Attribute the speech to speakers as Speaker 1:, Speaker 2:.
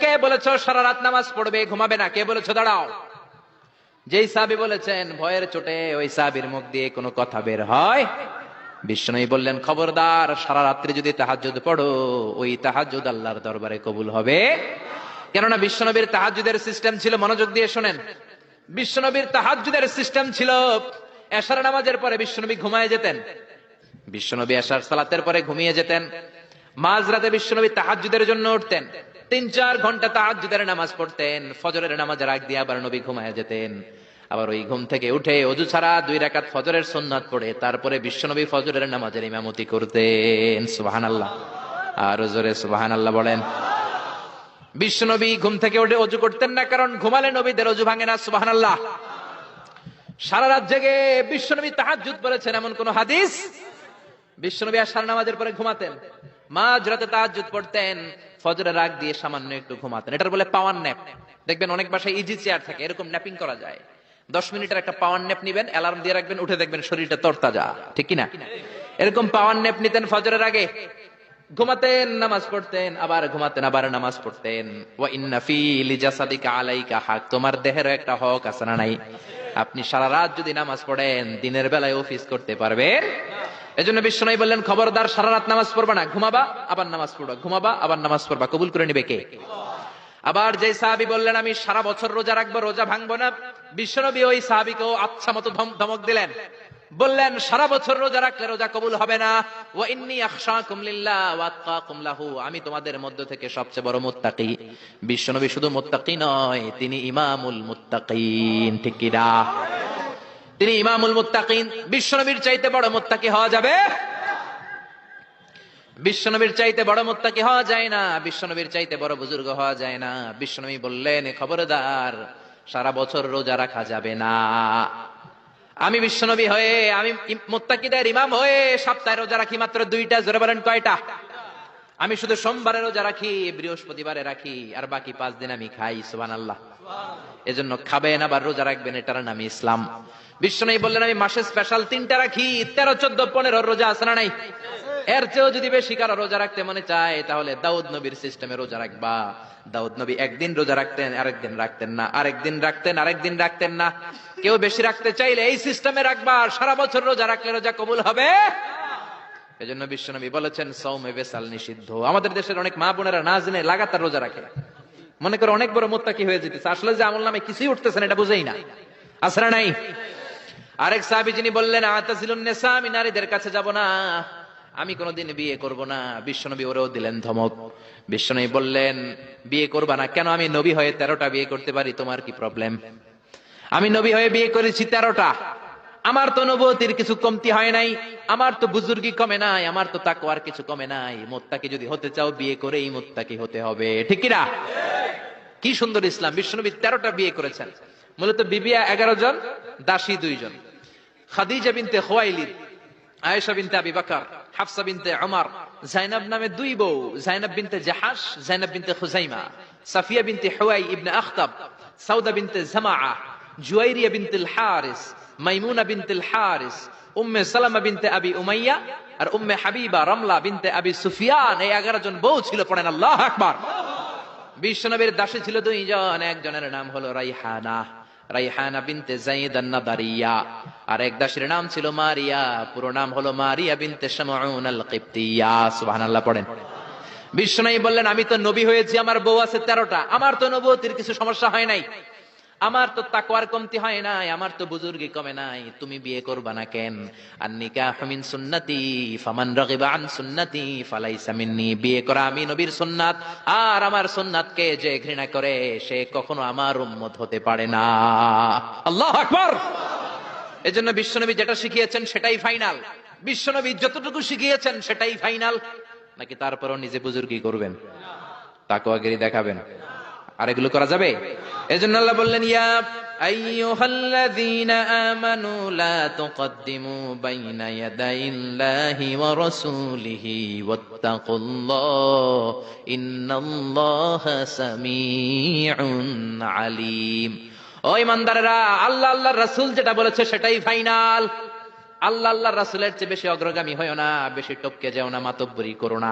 Speaker 1: কে বলেছ সারা রাত নামাজ পড়বে, ঘুমাবে না? কে বলেছ? দাঁড়াও। যেই সাহাবি বলেছেন, ভয়ের চোটে ওই সাহাবির মুখ দিয়ে কোনো কথা বের হয়? বিষ্ণু বললেন, খবরদার, সারা রাত্রি যদি তাহাজ্জুদ পড়ো, ওই তাহাজ্জুদ আল্লাহর দরবারে কবুল হবে। কেননা বিশ্বনবীর তাহাজ্জুদের সিস্টেম ছিল, মনোযোগ দিয়ে শোনেন। বিশ্বনবীর তাহাজ্জুদের সিস্টেম ছিল, এশার নামাজের পরে বিশ্বনবী ঘুমায় যেতেন। বিশ্বনবী এশার সালাতের পরে ঘুমিয়ে যেতেন। মাঝরাতে বিশ্বনবী তাহাজ্জুদের জন্য উঠতেন। তিন চার ঘণ্টা তাহাজ্জুদের নামাজ পড়তেন, ফজরের নামাজের আগ দিয়ে আবার নবী ঘুমায় যেতেন। আবার ওই ঘুম থেকে উঠে অজু ছাড়া দুই রাকাত ফজরের সুন্নাত পড়ে, তারপরে বিশ্বনবী ফজরের নামাজের ইমামতি করতেন। সুবহানাল্লাহ। আর জোরে সুবহানাল্লাহ বলেন। বিশ্বনবী ঘুম থেকে উঠে অজু করতেন না, কারণ ঘুমালে নবীদের অজু ভাঙে না, সুবহানাল্লাহ। সারা রাত জেগে বিশ্বনবী তাহাজ্জুদ পড়েছেন, এমন কোন হাদিস? বিশ্বনবী আসার নামাজের পরে ঘুমাতেন। মাঝ রাতে তাহাজ্জুদ পড়তেন। ফজরের রাগ দিয়ে সামান্য একটু ঘুমাতেন। এটার বলে পাওয়ার ন্যাপ দেখবেন অনেক বাসায় ইজি চেয়ার থাকে, এরকম ন্যাপিং করা যায়। দশ মিনিটের একটা পাওয়ার ন্যাপ নিবেন অ্যালার্ম দিয়ে রাখবেন, উঠে দেখবেন শরীরটা তরতাজা, ঠিক কি না এরকম পাওয়ার ন্যাপ নিতেন ফজরের আগে। ঘুমাতেন, নামাজ পড়তেন, আবার ঘুমাতেন, আবার নামাজ পড়তেন। ওয়া ইন্না তোমার দেহেরও একটা হক আছে না নাই? আপনি সারা রাত যদি নামাজ পড়েন, দিনের বেলায় অফিস করতে পারবেন। এজন্য বিশ্বনবী বললেন, খবরদার সারা রাত নামাজ পড়বা না। ঘুমাবা, আবার নামাজ পড়বা। ঘুমাবা, আবার নামাজ পড়বা। কবুল করে নিবে কে? আবার যে সাহাবি বললেন, আমি সারা বছর রোজা রাখব, রোজা ভাঙবো না। বিশ্বনবী ওই সাহাবিকেও আচ্ছা মতো ধমক দিলেন। বললেন, সারা বছর রোজা রাখলে রোজা কবুল হবে না। ওয়া ইন্নী লাহু। আমি তোমাদের মধ্য থেকে সবচেয়ে বড় মুত্তাকি। বিশ্বনবী শুধু মুত্তাকি নয়, তিনি ইমামুল মুত্তাকিন। ঠিক কি না? তিনি ইমামুল মুত্তাকিন, বিশ্বনবীর চাইতে বড় মুত্তাকি হওয়া যাবে? বিশ্বনবীর চাইতে বড় মুত্তাকি হওয়া যায় না, বিশ্বনবীর চাইতে বড় বুজুর্গ হওয়া যায় না। বিশ্বনবী বললেন খবরদার, সারা বছর রোজা রাখা যাবে না। আমি বিশ্বনবী হয়ে, আমি মুত্তাকিদের ইমাম হয়ে সপ্তাহে রোজা রাখি মাত্র দুইটা, জোরে বলেন কয়টা? আমি শুধু সোমবারে রোজা রাখি, বৃহস্পতিবারে রাখি, আর বাকি পাঁচ দিন আমি খাই সুবান আল্লাহ এজন্য খাবেন, আবার রোজা রাখবেন, এটার নাম ইসলাম। বিশ্বনবী বললেন, আমি মাসে স্পেশাল তিনটা রাখি, তেরো, চোদ্দ, পনেরো, রোজা আছে না নাই? এর চেয়েও যদি বেশি কারও রোজা রাখতে মনে চায়, তাহলে দাউদ নবীর সিস্টেমে রোজা রাখবা। দাউদ নবী একদিন রোজা রাখতেন, আরেকদিন রাখতেন না। আরেকদিন রাখতেন আরেকদিন রাখতেন না। কেউ বেশি রাখতে চাইলে এই সিস্টেমে রাখবা সারা বছর রোজা রাখলে রোজা কবুল হবে। এজন্য বিশ্বনবী বলেছেন সৌমে বেসাল নিষিদ্ধ। আমাদের দেশের অনেক মা বোনেরা না জেনে লাগাতার রোজা রাখে। মনে করে অনেক বড় মোত্তাকি হয়ে যেতেছে। আসলে যে আমল নামে কিছুই উঠতেছে না, এটা বুঝেই না। আসরা নাই? আরেক সাহাবী যিনি বললেন, আতাসিলুন আমি নারীদের কাছে যাব না। আমি কোনোদিন বিয়ে করব না। বিশ্বনবী ওরেও দিলেন ধমক। বিশ্বনবী বললেন, বিয়ে করবা না। কেন? আমি নবী হয়ে তেরোটা বিয়ে করতে পারি, তোমার কি প্রবলেম আমি নবী হয়ে বিয়ে করেছি তেরোটা। আমার তো নবতির কিছু কমতি হয় নাই। আমার তো বুজুর্গি কমে নাই। আমার তো তাকওয়ার কিছু কমে নাই। মোত্তাকি যদি হতে চাও, বিয়ে করেই মোত্তাকি হতে হবে। ঠিক কিনা কি সুন্দর ইসলাম, বিশ্বনবী তেরোটা বিয়ে করেছেন। মূলত বিবিয়া এগারো জন, দাসী দুইজন খাদিজা বিনতে খোয়াইলিদ, আয়েশা বিনতে আবি বাকার, হাফসা বিনতে ওমর, জাইনাব নামে দুই বউ, জাইনাব বিনতে জাহাস জাইনাব বিনতে খুজাইমা, সাফিয়া বিনতে হুয়াই ইবনে আখতাব, সাউদা বিনতে জামাআ, জুয়াইরিয়া বিনতে হারিস মাইমুনা বিনতে হারিস উম্মে সালামা বিনতে আবি উমাইয়া, আর উম্মে হাবিবা রমলা বিনতে আবি সুফিয়ান। এই এগারো জন বউ ছিল, পড়েন আল্লাহ আকবার। বিশ্বনবীর দাসী ছিল দুইজন, একজনের নাম হলো রাইহানা। রাইহানা বিনতে জাইদ আন-নাদারিয়া। আর এক দাসীর নাম ছিল মারিয়া, পুরো নাম হলো মারিয়া বিনতে শামউন আল-কিবতিয়া। সুবহানাল্লাহ, পড়েন। বিশ্বনবী বললেন, আমি তো নবী হয়েছি, আমার বউ আছে তেরোটা। আমার তো নবুয়তির কিছু সমস্যা হয় নাই। আমার তো তাকওয়ার কমতি হয় নাই, আমার তো বুজুর্গি কমে নাই, তুমি বিয়ে করবা না কেন? আর নিকাহ মিন সুন্নতি, ফামান রাগিবা আন সুন্নতি, ফালাইসা মিন্নি, বিয়ে করা আমি নবীর সুন্নাত, আর আমার সুন্নাতকে যে ঘৃণা করে, সে কখনো আমার উম্মত হতে পারে না। আল্লাহ আকবার! এজন্য বিশ্বনবী যেটা শিখিয়েছেন সেটাই ফাইনাল। বিশ্বনবী যতটুকু শিখিয়েছেন সেটাই ফাইনাল। নাকি তারপরও নিজে বুজুর্গি করবেন? তাকওয়াগিরি দেখাবেন। আর এগুলো করা যাবে? এজন্য আল্লাহ বললেন, ইয়া আইয়ুহাল্লাযীনা আমানু লা তুকদ্দিমু বাইনা ইয়াদাইল্লাহি ওয়া রাসূলিহি ওয়াত্তাকুল্লাহ। ইন্নাল্লাহা সামিউন আলীম। ও ইমানদারেরা আল্লাহ আল্লাহর রাসূল যেটা বলেছে সেটাই ফাইনাল। আল্লাহ আল্লাহর রাসূলের চেয়ে বেশি অগ্রগামী হয়ো না, বেশি টপকে যেও না, মাতব্বরি করো না।